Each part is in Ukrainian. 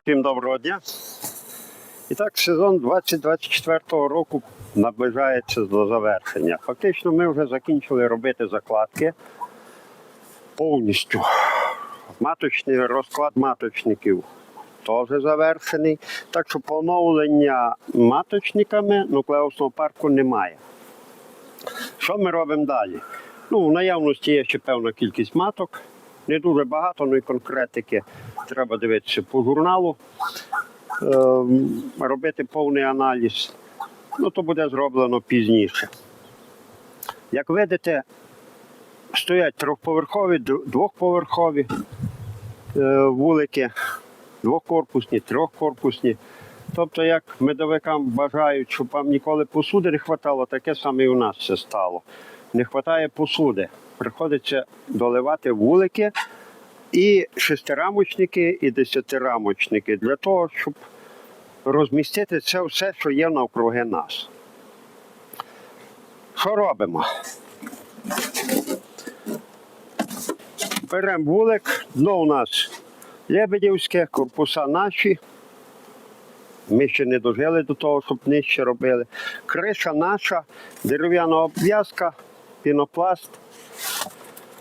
Всім доброго дня. І так, сезон 2024 року наближається до завершення. Фактично, ми вже закінчили робити закладки повністю. Маточний розклад маточників теж завершений. Так що поновлення маточниками нуклеусного парку немає. Що ми робимо далі? Ну, в наявності є ще певна кількість маток. Не дуже багато, ну і конкретики треба дивитися по журналу, ем, робити повний аналіз. Ну, то буде зроблено пізніше. Як видите, стоять трьохповерхові, двохповерхові е, вулики, двокорпусні, трьохкорпусні. Тобто, як медовикам бажають, щоб вам ніколи посуди не вистачало, таке саме і у нас це стало. Не вистачає посуди. Приходиться доливати вулики і шестирамочники, і десятирамочники для того, щоб розмістити це все, що є навкруги нас. Що робимо? Беремо вулик, дно у нас лебедівське, корпуса наші. Ми ще не дожили до того, щоб нижче робили. Криша наша, дерев'яна обв'язка, пінопласт,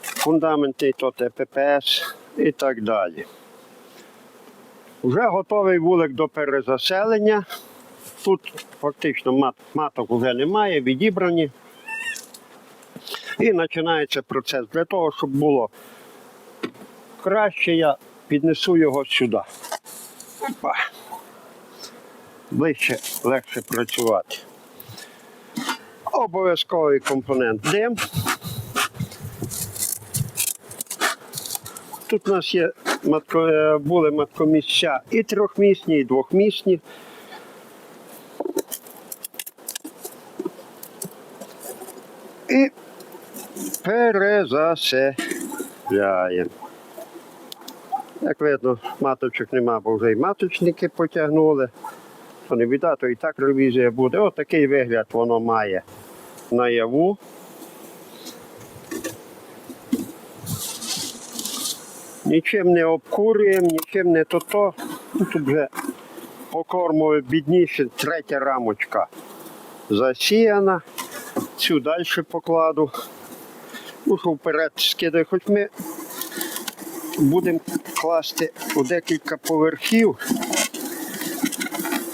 фундаментний то ППС і так далі. Вже готовий вулик до перезаселення. Тут фактично мат, маток вже немає, відібрані. І починається процес. Для того, щоб було краще, я піднесу його сюди. Опа. Ближче, легше працювати. Обов'язковий компонент дим. Тут у нас є матко, е, були маткомісця і трьохмісні, і двохмісні. І перезаселяємо. Як видно, маточок нема, бо вже і маточники потягнули. То не біда, то і так ревізія буде. Ось такий вигляд воно має наяву. Нічим не обкурюємо, нічим не то-то. Ну, Тут вже по бідніше третя рамочка засіяна. Цю далі покладу. Ну, вперед скидаю, хоч ми будемо класти у декілька поверхів.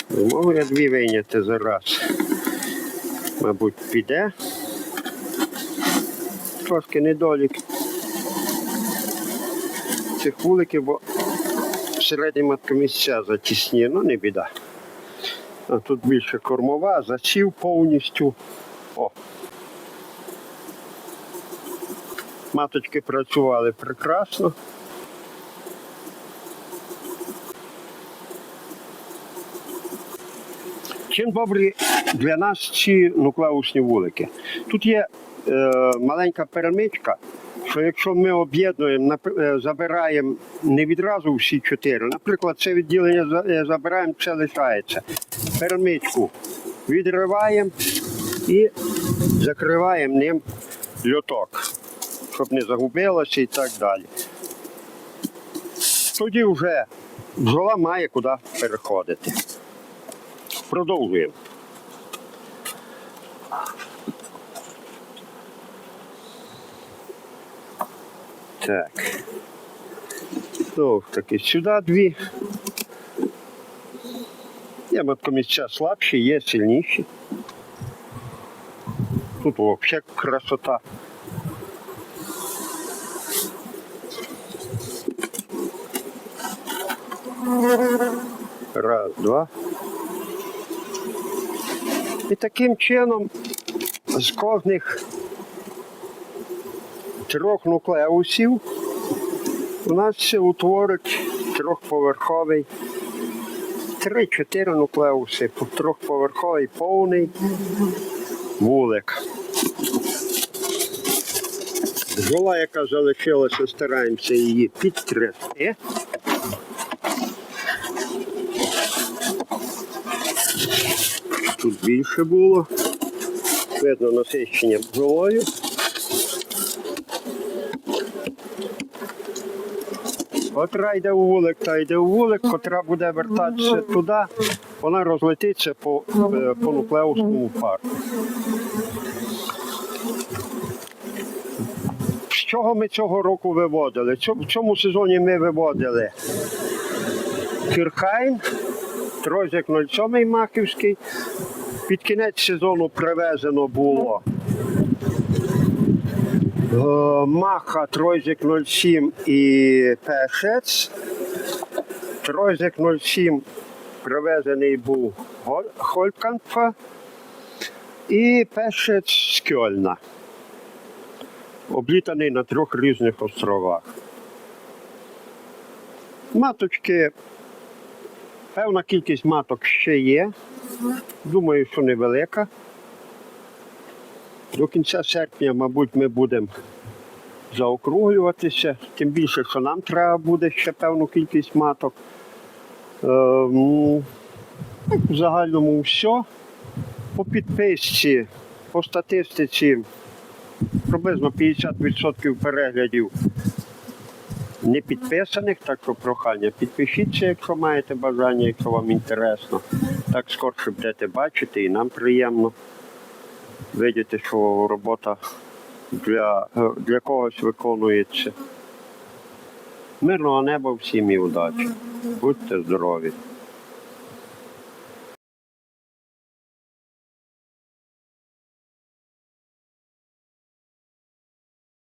Можу я дві вийняти зараз. Мабуть, піде. Трошки недолік цих вуликів, бо середні маткомісця затісні, ну не біда. А тут більше кормова, засів повністю. О. Маточки працювали прекрасно. Чим добрі для нас ці нуклеусні вулики? Тут є е, маленька перемичка, що якщо ми об'єднуємо, е, забираємо не відразу всі чотири, наприклад, це відділення е, забираємо, це лишається. Перемичку відриваємо і закриваємо ним льоток, щоб не загубилося і так далі. Тоді вже бджола має куди переходити. Продовжуємо. Так. Знову таки, сюди дві. Є маткомісця слабші, є сильніші. Тут взагалі красота. Раз, два. І таким чином з кожних трьох нуклеусів у нас ще утворить трьохповерховий, три-чотири нуклеуси, трьохповерховий повний вулик. Бджола, яка залишилася, стараємося її підтрясти. Тут більше було. Видно насичення бджолою. Котра йде у вулик, та йде у вулик, котра буде вертатися туди, вона розлетиться по, е, по парку. З чого ми цього року виводили? В цьому сезоні ми виводили Кірхайн, Трозик 07 Маківський. Під кінець сезону привезено було Маха, Тройзик 07 і Пешець. Тройзик 07 привезений був Хольканфа і Пешець з. Облітаний на трьох різних островах. Маточки, певна кількість маток ще є. Думаю, що невелика. До кінця серпня, мабуть, ми будемо заокруглюватися, тим більше, що нам треба буде ще певну кількість маток. Е, в загальному все. По підписці, по статистиці приблизно 50% переглядів не підписаних, так що прохання підпишіться, якщо маєте бажання, якщо вам інтересно. Так скорше будете бачити і нам приємно видіти, що робота для, для когось виконується. Мирного неба всім і удачі. Будьте здорові.